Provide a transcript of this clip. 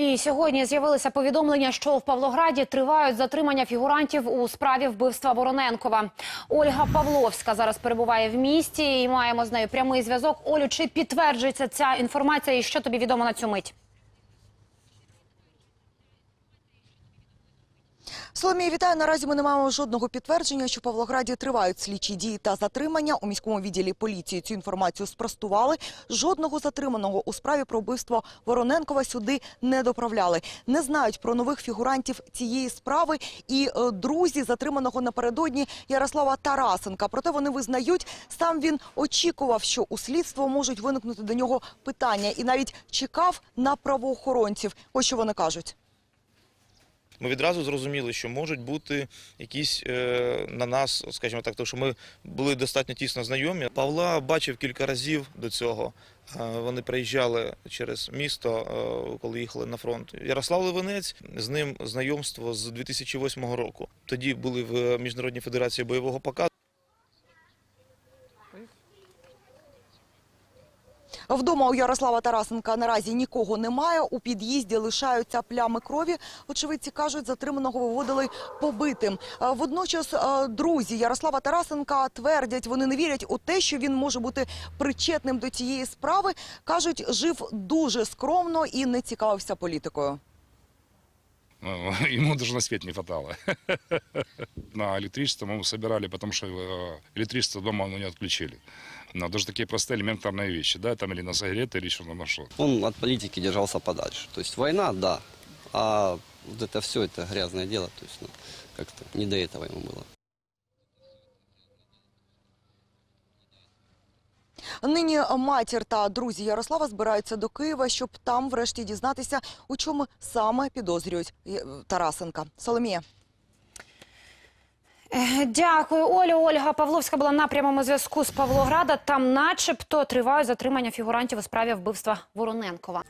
І сьогодні з'явилися повідомлення, що в Павлограді тривають затримання фігурантів у справі вбивства Вороненкова. Ольга Павловська зараз перебуває в місті і маємо з нею прямий зв'язок. Олю, чи підтверджується ця інформація і що тобі відомо на цю мить? Соломія, вітаю. Наразі ми не маємо жодного підтвердження, що в Павлограді тривають слідчі дії та затримання. У міському відділі поліції цю інформацію спростували. Жодного затриманого у справі про вбивство Вороненкова сюди не доправляли. Не знають про нових фігурантів цієї справи і е, друзі затриманого напередодні Ярослава Тарасенка. Проте вони визнають, сам він очікував, що у слідство можуть виникнути до нього питання, і навіть чекав на правоохоронців. Ось що вони кажуть. Ми відразу зрозуміли, що можуть бути якісь е, на нас, скажімо так, тому що ми були достатньо тісно знайомі. Павла бачив кілька разів до цього. Е, Вони приїжджали через місто, е, коли їхали на фронт. Ярослав Левинець з ним знайомство з 2008 року. Тоді були в Міжнародній федерації бойового показу. Вдома у Ярослава Тарасенка наразі нікого немає. У під'їзді лишаються плями крові. Очевидці кажуть, затриманого виводили побитим. Е, Водночас е, друзі Ярослава Тарасенка твердять, вони не вірять у те, що він може бути причетним до цієї справи. кажуть, жив дуже скромно і не цікавився політикою. Ну, Ему даже на свет не хватало. На электричество мы собирали, потому что э, электричество дома ну, не отключили. Но даже такие простые элементарные вещи, да, там или на сигареты, или еще на что. Он от политики держался подальше. То есть война, да, а вот это все, это грязное дело, то есть ну, как-то не до этого ему было. Нині матір та друзі Ярослава збираються до Києва, щоб там врешті дізнатися, у чому саме підозрюють е, Тарасенка. Соломія. Дякую, Олю. Ольга Павловська була на прямому зв'язку з Павлограда. Там, начебто, тривають затримання фігурантів у справі вбивства Вороненкова.